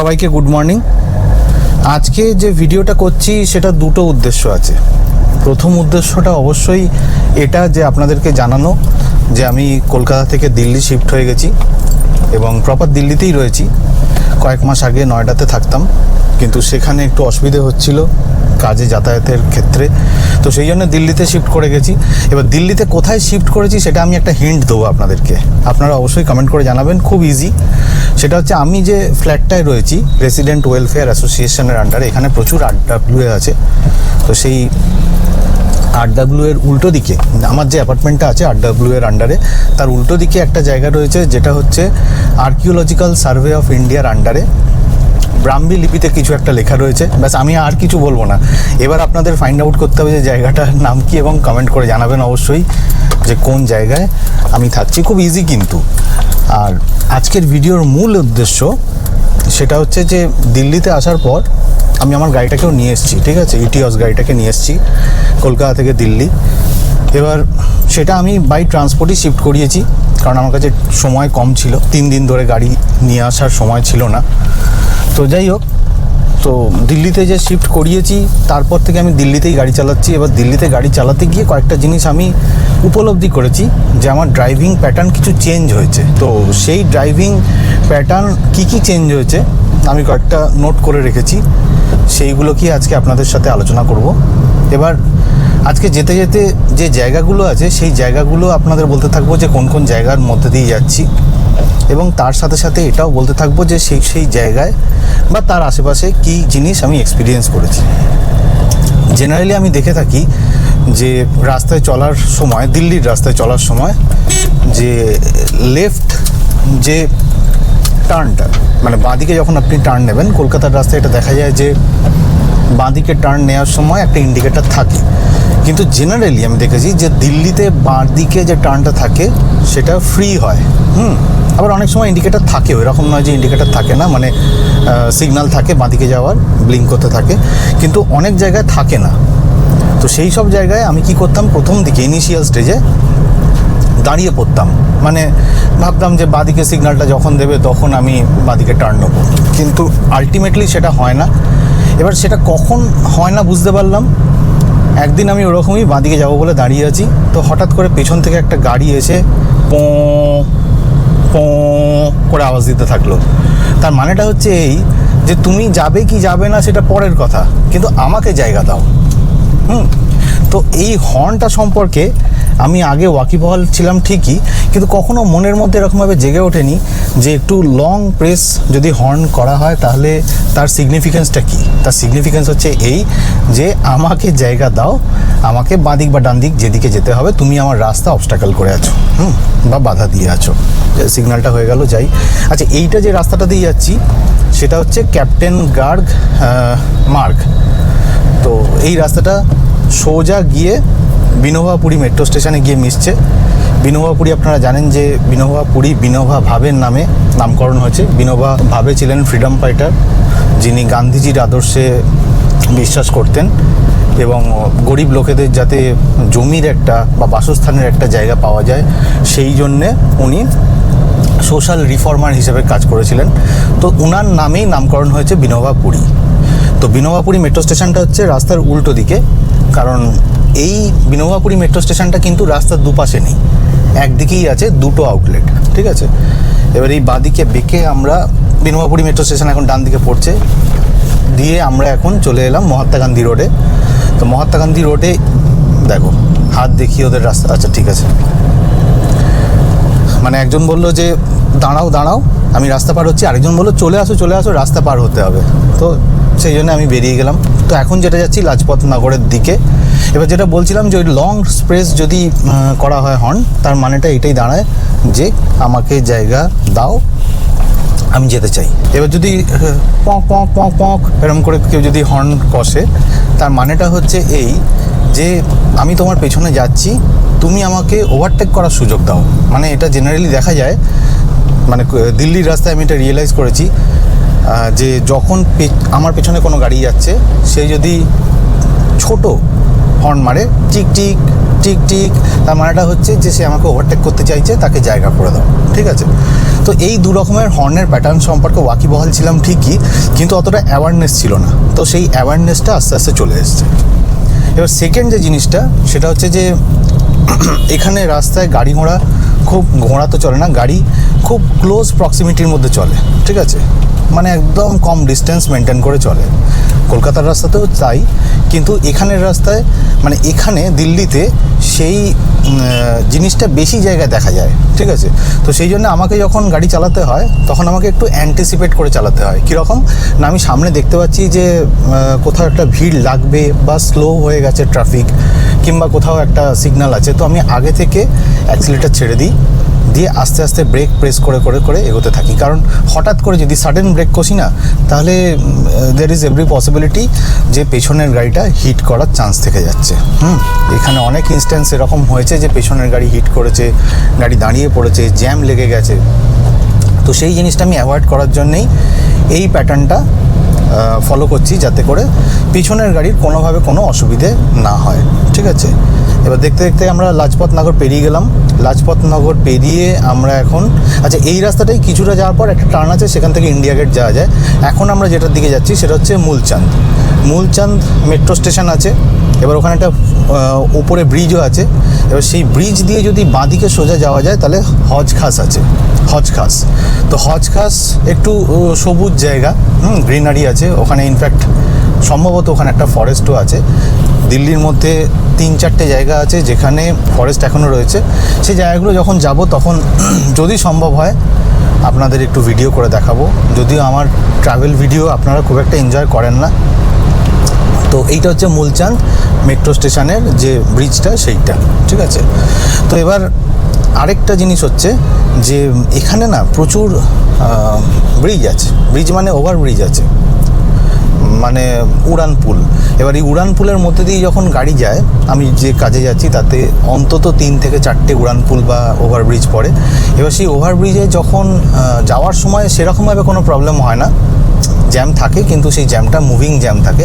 সবাইকে good morning. আজকে যে ভিডিওটা করছি সেটা দুটো উদ্দেশ্য আছে। প্রথম উদ্দেশ্যটা অবশ্যই এটা যে আপনাদেরকে জানানো যে আমি কলকাতা থেকে দিল্লি শিফট হয়ে গেছি এবং প্রপার দিল্লিতেই রয়েছি। কয়েক মাস আগে নয়ডাতে থাকতাম, কিন্তু সেখানে একটু অসুবিধে হচ্ছিল কাজে যাতায়াতের ক্ষেত্রে। তো সেই জন্য দিল্লিতে শিফট করে গেছি। এবার দিল্লিতে কোথায় শিফট করেছি সেটা আমি একটা হিন্ট দেবো আপনাদেরকে। আপনারা অবশ্যই কমেন্ট করে জানাবেন, খুব ইজি সেটা হচ্ছে আমি যে ফ্ল্যাটটায় রয়েছি রেসিডেন্ট ওয়েলফেয়ার অ্যাসোসিয়েশনের আন্ডারে এখানে প্রচুর আড্ডাগুলো আছে। তো সেই আরডাব্লিউ এর উল্টো দিকে, আমার যে অ্যাপার্টমেন্টটা আছে আরডাব্লিউ এর আন্ডারে তার উল্টো দিকে একটা জায়গা রয়েছে, যেটা হচ্ছে আর্কিওলজিক্যাল সার্ভে অফ ইন্ডিয়ার আন্ডারে ব্রাহ্মী লিপিতে কিছু একটা লেখা রয়েছে। ব্যাস, আমি আর কিছু বলব না। এবার আপনাদের ফাইন্ড আউট করতে হবে যে জায়গাটার নাম কি এবং কমেন্ট করে জানাবেন অবশ্যই যে কোন জায়গায় আমি থাকছি। খুব ইজি কিন্তু। আর আজকের ভিডিওর মূল উদ্দেশ্য সেটা হচ্ছে যে দিল্লিতে আসার পর আমি আমার গাড়িটাকেও নিয়ে এসেছি, ঠিক আছে? ইটিওস গাড়িটাকে নিয়ে এসেছি, কলকাতা থেকে দিল্লি। এবার সেটা আমি বাই ট্রান্সপোর্টই শিফট করিয়েছি, কারণ আমার কাছে সময় কম ছিল। তিন দিন ধরে গাড়ি নিয়ে আসার সময় ছিল না। তো যাই হোক, তো দিল্লিতে যে শিফট করিয়েছি, তারপর থেকে আমি দিল্লিতেই গাড়ি চালাচ্ছি। এবার দিল্লিতে গাড়ি চালাতে গিয়ে কয়েকটা জিনিস আমি উপলব্ধি করেছি, যে আমার ড্রাইভিং প্যাটার্ন কিছু চেঞ্জ হয়েছে। তো সেই ড্রাইভিং প্যাটার্ন কি কি চেঞ্জ হয়েছে, আমি কয়েকটা নোট করে রেখেছি। সেইগুলো কি আজকে আপনাদের সাথে আলোচনা করব। এবার আজকে যেতে যেতে যে জায়গাগুলো আছে, সেই জায়গাগুলো আপনাদের বলতে থাকব যে কোন কোন জায়গার মধ্যে দিয়ে যাচ্ছি। এবং তার সাথে সাথে এটাও বলতে থাকব যে সেই সেই জায়গায় বা তার আশেপাশে কি জিনিস আমি এক্সপিরিয়েন্স করেছি। জেনারেলি আমি দেখে থাকি যে রাস্তায় চলার সময়, দিল্লির রাস্তায় চলার সময় যে লেফট যে টার্নটা মানে বাঁদিকে যখন আপনি টার্ন নেবেন, কলকাতার রাস্তায় এটা দেখা যায় যে বাঁদিকে টার্ন নেওয়ার সময় একটা ইন্ডিকেটার থাকে। কিন্তু জেনারেলি আমি দেখেছি যে দিল্লিতে বাঁদিকে যে টার্নটা থাকে, সেটা ফ্রি হয়। হুম? আবার অনেক সময় ইন্ডিকেটার থাকে এরকম নয় যে ইন্ডিকেটার থাকে না। মানে সিগন্যাল থাকে বাঁদিকে যাওয়ার ব্লিঙ্ক করতে থাকে। কিন্তু অনেক জায়গায় থাকে না। তো সেই সব জায়গায় আমি কি করতাম? প্রথম দিকে ইনিশিয়াল স্টেজে দাঁড়িয়ে পড়তাম। মানে ভাবতাম যে বাদিকে সিগন্যালটা যখন দেবে তখন আমি বাদিকে টার্ন নেব। কিন্তু আলটিমেটলি সেটা হয় না। এবার সেটা কখন হয় না বুঝতে পারলাম। একদিন আমি ওরকমই বাঁদিকে যাব বলে দাঁড়িয়ে আছি। তো হঠাৎ করে পেছন থেকে একটা গাড়ি এসে পো পো করে আওয়াজ দিতে থাকল। তার মানেটা হচ্ছে এই যে তুমি যাবে কি যাবে না সেটা পরের কথা। কিন্তু আমাকে জায়গা দাও। হুম? তো এই হর্নটা সম্পর্কে আমি আগে ওয়াকিবহাল ছিলাম ঠিকই, কিন্তু কখনো মনের মধ্যে এরকমভাবে জেগে ওঠেনি যে একটু লং প্রেস যদি হর্ন করা হয় তাহলে তার সিগনিফিকেন্সটা কী? তার সিগনিফিকেন্স হচ্ছে এই যে আমাকে জায়গা দাও, আমাকে বাঁদিক বা ডান দিক যেদিকে যেতে হবে, তুমি আমার রাস্তা অবস্টাকল করে আছো, হুম, বা বাধা দিয়ে আছো। সিগন্যালটা হয়ে গেল, যাই। আচ্ছা এইটা যে রাস্তাটা দিয়ে যাচ্ছি, সেটা হচ্ছে ক্যাপ্টেন গার্গ মার্গ। তো এই রাস্তাটা সোজা গিয়ে বিনোভাপুরি মেট্রো স্টেশনে গিয়ে মিশছে। বিনোভাপুরি আপনারা জানেন যে বিনোভাপুরি বিনোভা ভাবের নামে নামকরণ হয়েছে। বিনোভা ভাবে ছিলেন ফ্রিডম ফাইটার, যিনি গান্ধীজির আদর্শে বিশ্বাস করতেন এবং গরিব লোকেদের যাতে জমির একটা বা বাসস্থানের একটা জায়গা পাওয়া যায়, সেই জন্যে উনি সোশ্যাল রিফর্মার হিসেবে কাজ করেছিলেন। তো উনার নামেই নামকরণ হয়েছে বিনোভাপুরি। তো বিনোভাপুরি মেট্রো স্টেশনটা হচ্ছে রাস্তার উল্টো দিকে, কারণ এই বিনোভাপুরি মেট্রো স্টেশনটা কিন্তু রাস্তার দুপাশে নেই। একদিকেই আছে দুটো আউটলেট ঠিক আছে? এবার এই বাঁদিকে বেঁকে আমরা বিনোভাপুরি মেট্রো স্টেশন এখন ডান দিকে পড়ছে। দিয়ে আমরা এখন চলে এলাম মহাত্মা গান্ধী রোডে তো মহাত্মা গান্ধী রোডে দেখো, হাত দেখিয়ে ওদের রাস্তা আচ্ছা ঠিক আছে। মানে একজন বলল যে, দাঁড়াও দাঁড়াও, আমি রাস্তা পার হচ্ছি। আরেকজন বলল, চলে আসো চলে আসো, রাস্তা পার হতে হবে। তো সেই জন্য আমি বেরিয়ে গেলাম। তো এখন যেটা যাচ্ছি লাজপত নগরের দিকে। এবার যেটা বলছিলাম যে ওই লং স্প্রেস যদি করা হয় হর্ন তার মানেটা এটাই দাঁড়ায় যে আমাকে জায়গা দাও, আমি যেতে চাই। এবার যদি পক পক পক পক এরকম করে কেউ যদি হর্ন কষে, তার মানেটা হচ্ছে এই যে আমি তোমার পেছনে যাচ্ছি, তুমি আমাকে ওভারটেক করার সুযোগ দাও। মানে এটা জেনারেলি দেখা যায় মানে দিল্লির রাস্তায় আমি এটা রিয়েলাইজ করেছি যে যখন আমার পেছনে কোনো গাড়ি যাচ্ছে, সে যদি ছোট হর্ন মারে, টিক টিক টিক টিক, তার মানেটা হচ্ছে যে সে আমাকে ওভারটেক করতে চাইছে, তাকে জায়গা করে দাও, ঠিক আছে? তো এই দু রকমের হর্নের প্যাটার্ন সম্পর্কে ওয়াকিবহাল ছিলাম ঠিকই, কিন্তু অতটা অ্যাওয়ারনেস ছিল না। তো সেই অ্যাওয়ারনেসটা আস্তে আস্তে চলে এসছে। এবার সেকেন্ড যে জিনিসটা, সেটা হচ্ছে যে এখানে রাস্তায় গাড়ি ঘোড়া খুব ঘোড়া তো চলে না, গাড়ি খুব ক্লোজ প্রক্সিমিটির মধ্যে চলে, ঠিক আছে? মানে একদম কম ডিস্টেন্স মেনটেন করে চলে। কলকাতার রাস্তাতেও তাই, কিন্তু এখানের রাস্তায় মানে এখানে দিল্লিতে সেই জিনিসটা বেশি জায়গায় দেখা যায়, ঠিক আছে? তো সেই জন্য আমাকে যখন গাড়ি চালাতে হয়, তখন আমাকে একটু অ্যান্টিসিপেট করে চালাতে হয়। কীরকম? না, আমি সামনে দেখতে পাচ্ছি যে কোথাও একটা ভিড় লাগবে বা স্লো হয়ে গেছে ট্রাফিক কিংবা কোথাও একটা সিগন্যাল আছে। তো আমি আগে থেকে অ্যাক্সিলেটার ছেড়ে দিই। দিয়ে আস্তে আস্তে ব্রেক প্রেস করে করে করে এগোতে থাকি। কারণ হঠাৎ করে যদি সাডেন ব্রেক কষি না, তাহলে দের ইজ এভরি পসিবিলিটি যে পেছনের গাড়িটা হিট করার চান্স থেকে যাচ্ছে। হুম, এখানে অনেক ইনস্ট্যান্স এরকম হয়েছে যে পেছনের গাড়ি হিট করেছে, গাড়ি দাঁড়িয়ে পড়েছে জ্যাম লেগে গেছে। তো সেই জিনিসটা আমি অ্যাভয়েড করার জন্যেই এই প্যাটার্নটা ফলো করছি যাতে করে পিছনের গাড়ির কোনোভাবে কোনো অসুবিধে না হয়, ঠিক আছে? এবার দেখতে দেখতে আমরা লাজপত নগর পেরিয়ে গেলাম। লাজপত নগর পেরিয়ে আমরা এখন আচ্ছা এই রাস্তাটাই কিছুটা যাওয়ার পর একটা টার্ন আছে, সেখান থেকে ইন্ডিয়া গেট যাওয়া যায়। এখন আমরা যেটার দিকে যাচ্ছি, সেটা হচ্ছে মূলচাঁদ। মূলচাঁদ মেট্রো স্টেশন আছে। এবার ওখানে একটা উপরে ব্রিজও আছে। এবার সেই ব্রিজ দিয়ে যদি বাঁদিকে সোজা যাওয়া যায়, তাহলে হজ খাস আছে। হজ খাস তো হজ খাস একটু সবুজ জায়গা, হুম গ্রিনারি আছে। ওখানে ইনফ্যাক্ট সম্ভবত ওখানে একটা ফরেস্টও আছে। দিল্লির মধ্যে তিন চারটে জায়গা আছে যেখানে ফরেস্ট এখনও রয়েছে। সেই জায়গাগুলো যখন যাব, তখন যদি সম্ভব হয়, আপনাদের একটু ভিডিও করে দেখাবো। যদিও আমার ট্রাভেল ভিডিও আপনারা খুব একটা এনজয় করেন না তো এইটা হচ্ছে মূলচাঁদ মেট্রো স্টেশনের যে ব্রিজটা সেইটা, ঠিক আছে? তো এবার আরেকটা জিনিস হচ্ছে যে এখানে না প্রচুর ব্রিজ আছে। ব্রিজ মানে ওভার ব্রিজ আছে। মানে উড়ান পুল। এবার এই উড়ান পুলের মধ্যে দিয়ে যখন গাড়ি যায়, আমি যে কাজে যাচ্ছি, তাতে অন্তত তিন থেকে চারটে উড়ান পুল বা ওভারব্রিজ পড়ে। এবার সেই ওভারব্রিজে যখন যাওয়ার সময় সেরকমভাবে কোনো প্রবলেম হয় না। জ্যাম থাকে, কিন্তু সেই জ্যামটা মুভিং জ্যাম থাকে।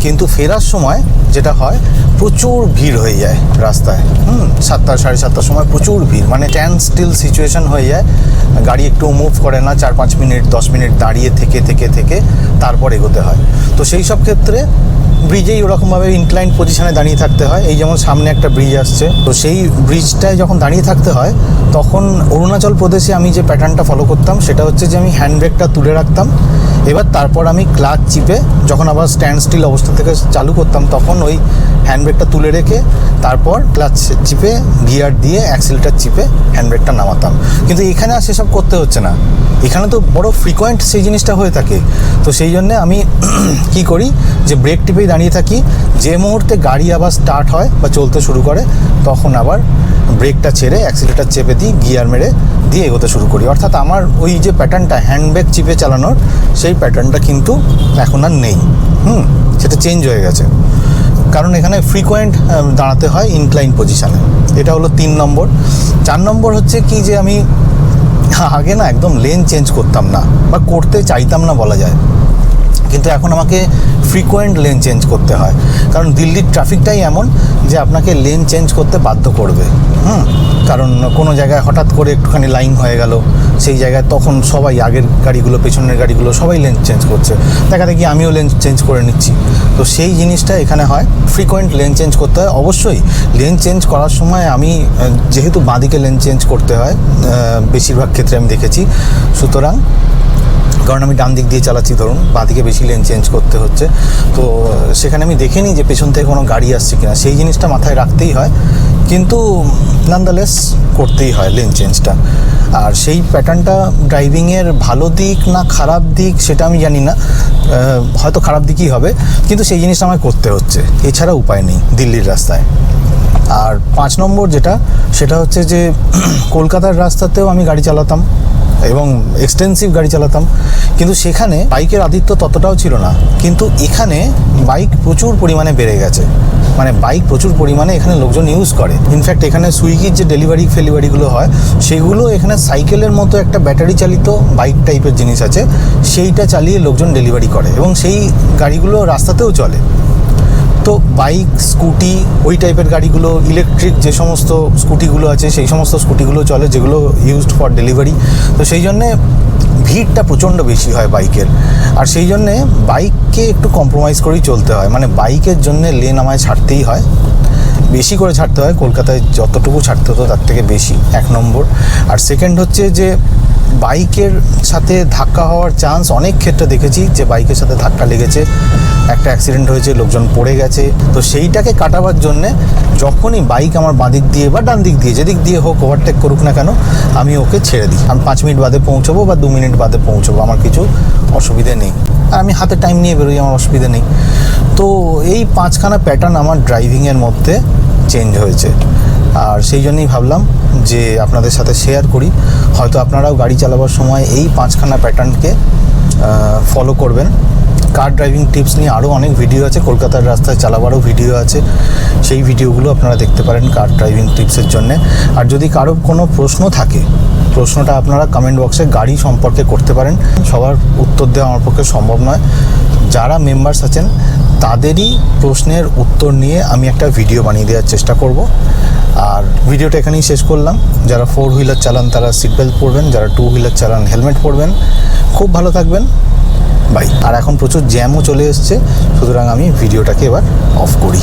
কিন্তু ফেরার সময় যেটা হয়, প্রচুর ভিড় হয়ে যায় রাস্তায়। হুম, সাতটা, সাড়ে সাতটার সময় প্রচুর ভিড়। মানে ট্যান স্টিল সিচুয়েশন হয়ে যায়। গাড়ি একটু মুভ করে না, চার, পাঁচ মিনিট, দশ মিনিট দাঁড়িয়ে থেকে থেকে থেকে তারপর এগোতে হয়। তো সেই সব ক্ষেত্রে ব্রিজেই ওরকমভাবে ইনক্লাইন পজিশানে দাঁড়িয়ে থাকতে হয়। এই যেমন সামনে একটা ব্রিজ আসছে, তো সেই ব্রিজটায় যখন দাঁড়িয়ে থাকতে হয়, তখন অরুণাচল প্রদেশে আমি যে প্যাটার্নটা ফলো করতাম, সেটা হচ্ছে যে আমি হ্যান্ডব্যাগটা তুলে রাখতাম। এবার তারপর আমি ক্লাচ চিপে যখন আবার স্ট্যান্ড স্টিল অবস্থা থেকে চালু করতাম, তখন ওই হ্যান্ড ব্রেকটা তুলে রেখে তারপর ক্লাচ চিপে গিয়ার দিয়ে অ্যাক্সিলটার চিপে হ্যান্ড ব্রেকটা নামাতাম। কিন্তু এখানে আর সেসব করতে হচ্ছে না। এখানে তো বড় ফ্রিকোয়েন্ট সেই জিনিসটা হয়ে থাকে। তো সেই জন্যে আমি কি করি যে ব্রেক টিপেই দাঁড়িয়ে থাকি। যে মুহূর্তে গাড়ি আবার স্টার্ট হয় বা চলতে শুরু করে, তখন আবার ব্রেকটা ছেড়ে অ্যাক্সিলেটার চেপে দিই গিয়ার মেরে দিয়ে এগোতে শুরু করি। অর্থাৎ আমার ওই যে প্যাটার্নটা হ্যান্ড ব্রেক চিপে চালানোর, সেই প্যাটার্নটা কিন্তু এখন আর নেই। হুম, সেটা চেঞ্জ হয়ে গেছে। কারণ এখানে ফ্রিকোয়েন্ট দাঁড়াতে হয় ইনক্লাইন পজিশানে এটা হলো তিন নম্বর। চার নম্বর হচ্ছে কি যে আমি আগে না একদম লেন চেঞ্জ করতাম না বা করতে চাইতাম না বলা যায়। কিন্তু এখন আমাকে ফ্রিকোয়েন্ট লেন চেঞ্জ করতে হয়। কারণ দিল্লির ট্রাফিকটাই এমন যে আপনাকে লেন চেঞ্জ করতে বাধ্য করবে। হুম? কারণ কোনো জায়গায় হঠাৎ করে একটুখানি লাইন হয়ে গেল, সেই জায়গায় তখন সবাই আগের গাড়িগুলো, পেছনের গাড়িগুলো সবাই লেন চেঞ্জ করছে। দেখা দেখি আমিও লেন চেঞ্জ করে নিচ্ছি। তো সেই জিনিসটা এখানে হয় ফ্রিকোয়েন্ট লেন চেঞ্জ করতে হয়। অবশ্যই লেন চেঞ্জ করার সময় আমি, যেহেতু বাঁদিকে লেন চেঞ্জ করতে হয় বেশিরভাগ ক্ষেত্রে আমি দেখেছি। সুতরাং কারণ আমি ডান দিক দিয়ে চালাচ্ছি, ধরুন বাঁদিকে বেশি লেন চেঞ্জ করতে হচ্ছে। তো, সেখানে আমি দেখে নিই যে পেছন থেকে কোনো গাড়ি আসছে কিনা। সেই জিনিসটা মাথায় রাখতেই হয়। কিন্তু নান্দালেস করতেই হয় লেন চেঞ্জটা আর সেই প্যাটার্নটা ড্রাইভিংয়ের ভালো দিক না খারাপ দিক, সেটা আমি জানি না। হয়তো খারাপ দিকই হবে। কিন্তু সেই জিনিসটা আমায় করতে হচ্ছে। এছাড়া উপায় নেই দিল্লির রাস্তায়। আর পাঁচ নম্বর যেটা, সেটা হচ্ছে যে কলকাতার রাস্তাতেও আমি গাড়ি চালাতাম এবং এক্সটেন্সিভ গাড়ি চালাতাম। কিন্তু সেখানে বাইকের আদিত্য ততটাও ছিল না। কিন্তু এখানে বাইক প্রচুর পরিমাণে বেড়ে গেছে। মানে বাইক প্রচুর পরিমাণে এখানে লোকজন ইউজ করে। ইনফ্যাক্ট এখানে সুইগির যে ডেলিভারি ফেলিভারিগুলো হয়, সেগুলো এখানে সাইকেলের মতো একটা ব্যাটারি চালিত বাইক টাইপের জিনিস আছে। সেইটা চালিয়ে লোকজন ডেলিভারি করে এবং সেই গাড়িগুলো রাস্তাতেও চলে। তো বাইক, স্কুটি, ওই টাইপের গাড়িগুলো ইলেকট্রিক যে সমস্ত স্কুটিগুলো আছে, সেই সমস্ত স্কুটিগুলো চলে, যেগুলো ইউজড ফর ডেলিভারি তো সেই জন্যে ভিড়টা প্রচণ্ড বেশি হয় বাইকের। আর সেই জন্যে বাইককে একটু কম্প্রোমাইজ করেই চলতে হয়। মানে বাইকের জন্য লেন আমায় ছাড়তেই হয়। বেশি করে ছাড়তে হয়, কলকাতায় যতটুকু ছাড়তে হতো তার থেকে বেশি, এক নম্বর। আর সেকেন্ড হচ্ছে যে বাইকের সাথে ধাক্কা হওয়ার চান্স অনেক ক্ষেত্রে দেখেছি যে বাইকের সাথে ধাক্কা লেগেছে। একটা অ্যাক্সিডেন্ট হয়েছে, লোকজন পড়ে গেছে। তো সেইটাকে কাটাবার জন্যে যখনই বাইক আমার বাঁদিক দিয়ে বা ডান দিক দিয়ে, যেদিক দিয়ে হোক ওভারটেক করুক না কেন, আমি ওকে ছেড়ে দিই। আমি পাঁচ মিনিট বাদে পৌঁছবো বা দু মিনিট বাদে পৌঁছবো, আমার কিছু অসুবিধে নেই। আর আমি হাতে টাইম নিয়ে বেরোই, আমার অসুবিধে নেই। তো এই পাঁচখানা প্যাটার্ন আমার ড্রাইভিংয়ের মধ্যে চেঞ্জ হয়েছে। আর সেই জন্যই ভাবলাম যে আপনাদের সাথে শেয়ার করি। হয়তো আপনারাও গাড়ি চালাবার সময় এই পাঁচখানা প্যাটার্নকে ফলো করবেন। কার ড্রাইভিং টিপস নিয়ে আরও অনেক ভিডিও আছে। কলকাতার রাস্তায় চালাবারও ভিডিও আছে। সেই ভিডিওগুলো আপনারা দেখতে পারেন কার ড্রাইভিং টিপসের জন্যে। আর যদি কারও কোনো প্রশ্ন থাকে, প্রশ্নটা আপনারা কমেন্ট বক্সে গাড়ি সম্পর্কে করতে পারেন। সবার উত্তর দেওয়া আমার পক্ষে সম্ভব নয়। যারা মেম্বার্স আছেন, তাদেরই প্রশ্নের উত্তর নিয়ে আমি একটা ভিডিও বানিয়ে দেওয়ার চেষ্টা করব। আর ভিডিওটা এখানেই শেষ করলাম। যারা ফোর হুইলার চালান, তারা সিট বেল্ট পরবেন। যারা টু হুইলার চালান হেলমেট পরবেন। খুব ভালো থাকবেন। বাই আর এখন প্রচুর জ্যামও চলে এসছে সুতরাং আমি ভিডিওটাকে এবার অফ করি।